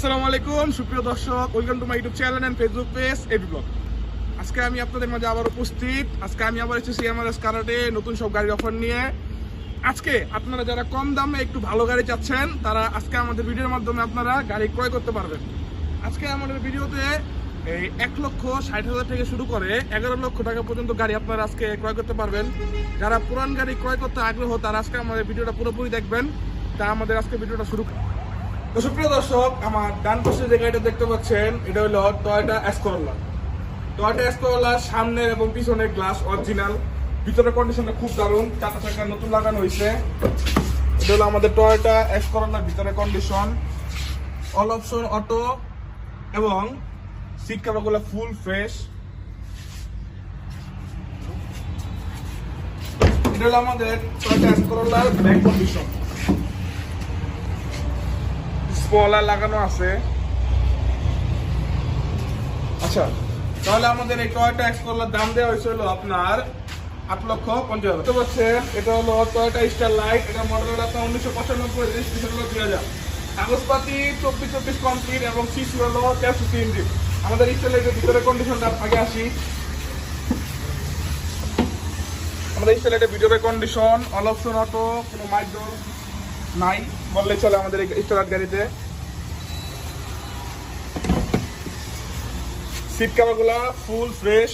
আসসালামু আলাইকুম, সুপ্রিয় দর্শক welcome to my YouTube channel and Facebook page AB blog আজকে আমি আপনাদের মাঝে আবার উপস্থিত। আজকে আমি আবার এসেছি আমাদের কারাটে নতুন সব গাড়ির অফার নিয়ে। আজকে আপনারা যারা কম দামে একটু ভালো গাড়ি চাচ্ছেন, তারা আজকে আমাদের ভিডিওর মাধ্যমে আপনারা গাড়ি ক্রয় করতে পারবেন। আজকে আমাদের ভিডিওতে এই এক লক্ষ ষাট হাজার থেকে শুরু করে এগারো লক্ষ টাকা পর্যন্ত গাড়ি আপনারা আজকে ক্রয় করতে পারবেন। যারা পুরান গাড়ি ক্রয় করতে আগ্রহ, তারা আজকে আমাদের ভিডিওটা পুরোপুরি দেখবেন। তা আমাদের আজকে ভিডিওটা শুরু সুপ্রিয় দর্শক, আমার ডান পাশে যে গাড়িটা দেখতে পাচ্ছেন, এটা হলো টয়টা এসকরলা টয়টা এসকরলার সামনের এবং পিছনের গ্লাস অরিজিনাল ভিতরের কন্ডিশনটা খুব দারুণ চাকা চাকা নতুন লাগানো হয়েছে। এটা হলো আমাদের টয়টা এসকরলার ভিতরে কন্ডিশন অল অপশন অটো এবং সিট কাভারগুলো ফুল ফ্রেশ এটা হলো আমাদের টয়টা এসকরলার ব্যাক কন্ডিশন স্পলার লাগানো আছে। আচ্ছা তাহলে আমাদের এই টয়টা এক্স করলার দাম দেওয়া হয়েছিল আপনার আট লক্ষ পঞ্চাশ হাজার। হচ্ছে এটা হলো টয়টা স্টার লাইট এটা মডেল আপনার উনিশশো পঁচানব্বই রেজিস্ট্রেশন হলো দুই হাজার। কাগজপাতি চব্বিশ চব্বিশ কমপ্লিট এবং সিসি হলো তেষট্টি ইঞ্জিন আমাদের স্টার লাইটের ভিতরে কন্ডিশনটা আগে আসি। আমাদের স্টার লাইটের ভিতরে কন্ডিশন অল অপশন অটো কোনো মাইক নাই। বললে চলে আমাদের স্টার গাড়িতে। সিট কাভারগুলা ফুল, ফ্রেশ।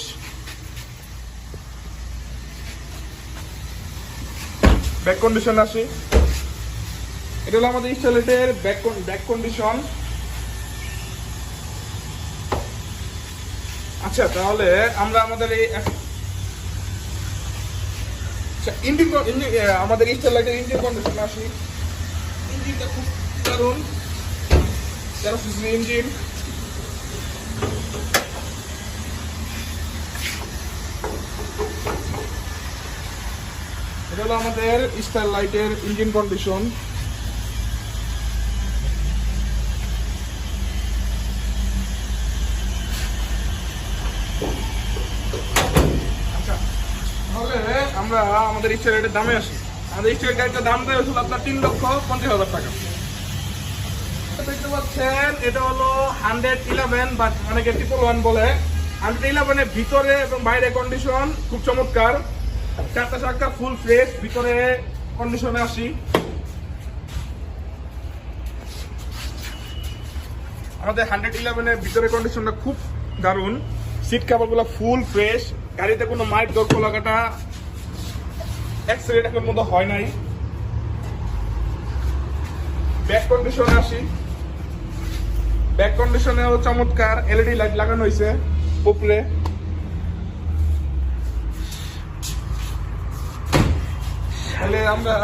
ব্যাক কন্ডিশন আসি। এটা হলো আমাদের স্টাইলেটের ব্যাক ব্যাক কন্ডিশন আচ্ছা তাহলে আমরা আমাদের এই আচ্ছা ইঞ্জিন আমাদের স্টাইলেটের ইঞ্জিন কন্ডিশন আসি। ইঞ্জিনটা খুব দারুণ। ইঞ্জিন। এটা হলো আমাদের স্টার লাইটের ইঞ্জিন কন্ডিশন। আচ্ছা, আমরা আমাদের স্টার দামে আসি। আমাদের স্টার লাইটের দাম হয়েছিল আপনার তিন লক্ষ পঞ্চাশ হাজার টাকা। দেখতে পাচ্ছেন এটা হলো হান্ড্রেড ইলেভেন বা অনেকে ট্রিপল ওয়ান বলে। হান্ড্রেড ইলেভেনের ভিতরে এবং বাইরে কন্ডিশন খুব চমৎকার। চারটা চাকা ফুল ফ্রেশ ভিতরে কন্ডিশনে আসি। আমাদের হান্ড্রেড ইলেভেনের ভিতরে কন্ডিশনটা খুব দারুণ। সিট কাভারগুলো ফুল ফ্রেশ গাড়িতে কোনো মাইক দর লাগাটা অ্যাক্সিডেন্ট মতো হয় নাই। ব্যাক কন্ডিশনে আসি। ব্যাক কন্ডিশনেও চমৎকার এলইডি লাইট লাগানো হয়েছে উপরে। তাহলে আমরা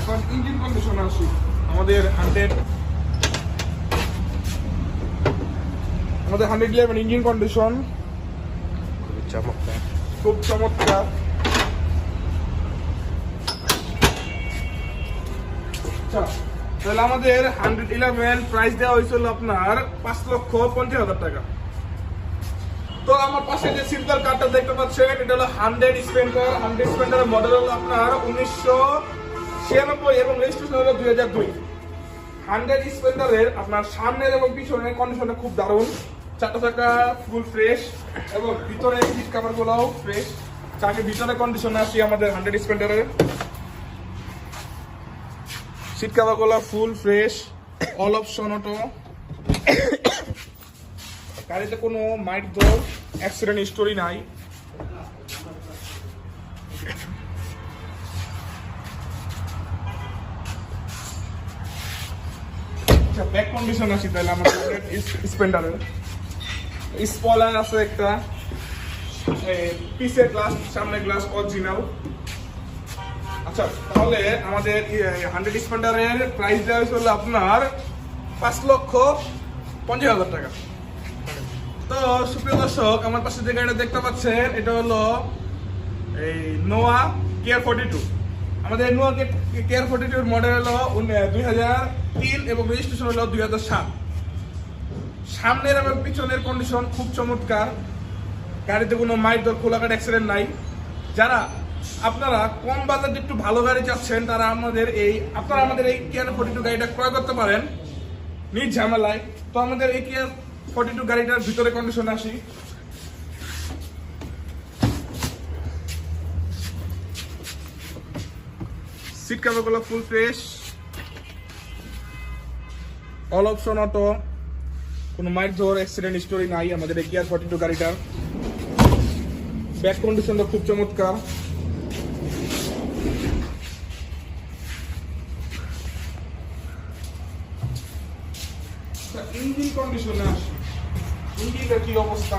এখন ইঞ্জিন কন্ডিশন আসি। আমাদের হান্ড্রেড আমাদের হান্ড্রেড ইলেভেন ইঞ্জিন কন্ডিশন চমৎকার। খুব চমৎকার। আচ্ছা, তাহলে আমাদের হান্ড্রেড ইলেভেন প্রাইস দেওয়া হয়েছিল আপনার পাঁচ লক্ষ পঞ্চাশ হাজার টাকা। তো আমার পাশে যে সিলভার কার্ডটা দেখতে পাচ্ছেন, এটা হলো হান্ড্রেড স্পেন্ডার। হান্ড্রেড স্পেন্ডারের মডেল হলো আপনার উনিশশো ছিয়ানব্বই এবং রেজিস্ট্রেশন হলো দুই হাজার দুই। হান্ড্রেড স্পেন্ডারের আপনার সামনের এবং পিছনের কন্ডিশনটা খুব দারুণ। চারটা চাকা ফুল ফ্রেশ এবং ভিতরে সিট কাভার গুলোও ফ্রেশ চাকে ভিতরে কন্ডিশনে আসি আমাদের হান্ড্রেড স্পেন্ডারের। Seat কাভারগুলো full fresh all option auto গাড়িতে কোনো মাইট দোর অ্যাক্সিডেন্ট স্টোরি নাই। আচ্ছা কন্ডিশন আসি তাহলে আমাদের স্পেন্ডারের আছে একটা। পিসের গ্লাস গ্লাস অরিজিনাল আচ্ছা তাহলে আমাদের হান্ড্রেড স্পেন্ডারের আপনার পাঁচ লক্ষ পঞ্চাশ হাজার টাকা। সুপ্রিয় দর্শক, আমার পাশে যে গাড়িটা দেখতে পাচ্ছেন, এটা হলো এই নোয়া কেয়ার ফোর্টি টু আমাদের নোয়া কেয়ার ফোর্টি টুর মডেল হলো দুই হাজার তিন এবং রেজিস্ট্রেশন হলো দুই হাজার সাত। সামনের এবং পিছনের কন্ডিশন খুব চমৎকার। গাড়িতে কোনো মাইক দর খোলাঘাট অ্যাক্সিডেন্ট নাই। যারা আপনারা কম বাজেটে একটু ভালো গাড়ি চাচ্ছেন, তারা আমাদের এই আপনারা আমাদের এই কেয়ার ফোর্টি টু গাড়িটা ক্রয় করতে পারেন। নিজ ঝামেলায়। তো আমাদের এই কিয়া ফর্টি টু গাড়িটার ভিতরে কন্ডিশনে আসি। Seat কাভারগুলো full fresh all option auto কোনো মাইক জোর অ্যাক্সিডেন্ট স্টোরি নাই, আমাদের কিয়ার ফর্টি টু গাড়িটার। ব্যাক কন্ডিশনটা খুব চমৎকার। ইঞ্জিন কন্ডিশনে আসি। ইঞ্জিনের কি অবস্থা?